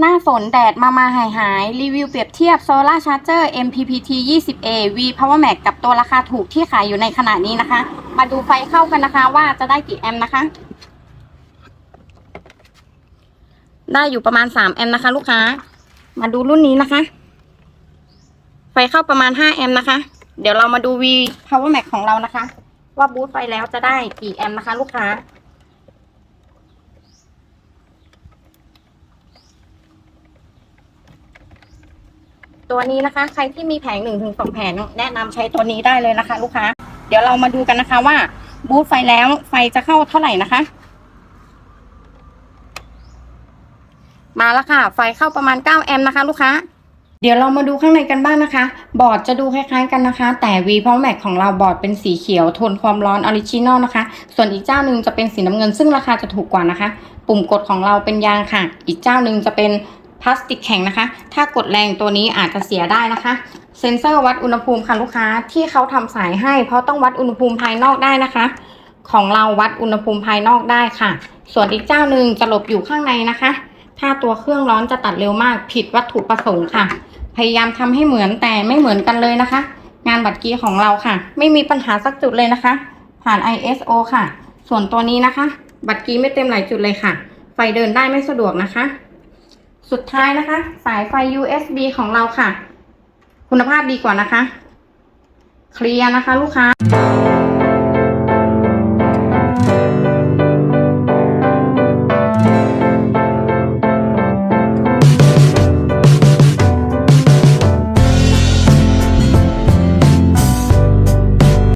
หน้าฝนแดดมามาหายหาย รีวิวเปรียบเทียบ Solar Charger MPPT 20A V Power Max กับตัวราคาถูกที่ขายอยู่ในขณะนี้นะคะ มาดูไฟเข้ากันนะคะว่าจะได้กี่แอมป์นะคะ ได้อยู่ประมาณ 3 แอมป์นะคะลูกค้า มาดูรุ่นนี้นะคะ ไฟเข้าประมาณ 5 แอมป์นะคะ เดี๋ยวเรามาดู V Power Max ของเรานะคะ ว่าบูตไฟแล้วจะได้กี่แอมป์นะคะ ลูกค้า ตัวนี้นะคะ ใครที่มีแผงหนึ่งถึงสองแผงแนะนำใช้ตัวนี้ได้เลยนะคะ ลูกค้า เดี๋ยวเรามาดูกันนะคะว่าบูตไฟแล้วไฟจะเข้าเท่าไหร่นะคะ มาแล้วค่ะ ไฟเข้าประมาณ 9 แอมป์นะคะ ลูกค้าเดี๋ยวเรามาดูข้างในกันบ้างนะคะ บอร์ดจะดูคล้ายๆกันนะคะ แต่ V p o w Max ของเราบอร์ดเป็นสีเขียว ทนความร้อนออริจินอลนะคะ ส่วนอีกเจ้าหนึ่งจะเป็นสีน้ำเงินซึ่งราคาจะถูกกว่านะคะ ปุ่มกดของเราเป็นยางค่ะ อีกเจ้าหนึ่งจะเป็น พลาสติกแข็งนะคะ ถ้ากดแรงตัวนี้อาจจะเสียได้นะคะ เซ็นเซอร์วัดอุณหภูมิค่ะลูกค้าที่เขาทำสายให้ เพราะต้องวัดอุณหภูมิภายนอกได้นะคะ ของเราวัดอุณหภูมิภายนอกได้ค่ะ ส่วนอีกเจ้าหนึ่งจะหลบอยู่ข้างในนะคะ ถ้าตัวเครื่องร้อนจะตัดเร็วมากผิดวัตถุประสงค์ค่ะ พยายามทำให้เหมือนแต่ไม่เหมือนกันเลยนะคะ งานบัตรกีของเราค่ะ ไม่มีปัญหาสักจุดเลยนะคะ ผ่าน ISO ค่ะ ส่วนตัวนี้นะคะ บัตรกีไม่เต็มหลายจุดเลยค่ะ ไฟเดินได้ไม่สะดวกนะคะ สุดท้ายนะคะ สายไฟ USB ของเราค่ะ คุณภาพดีกว่านะคะ เคลียร์นะคะ ลูกค้า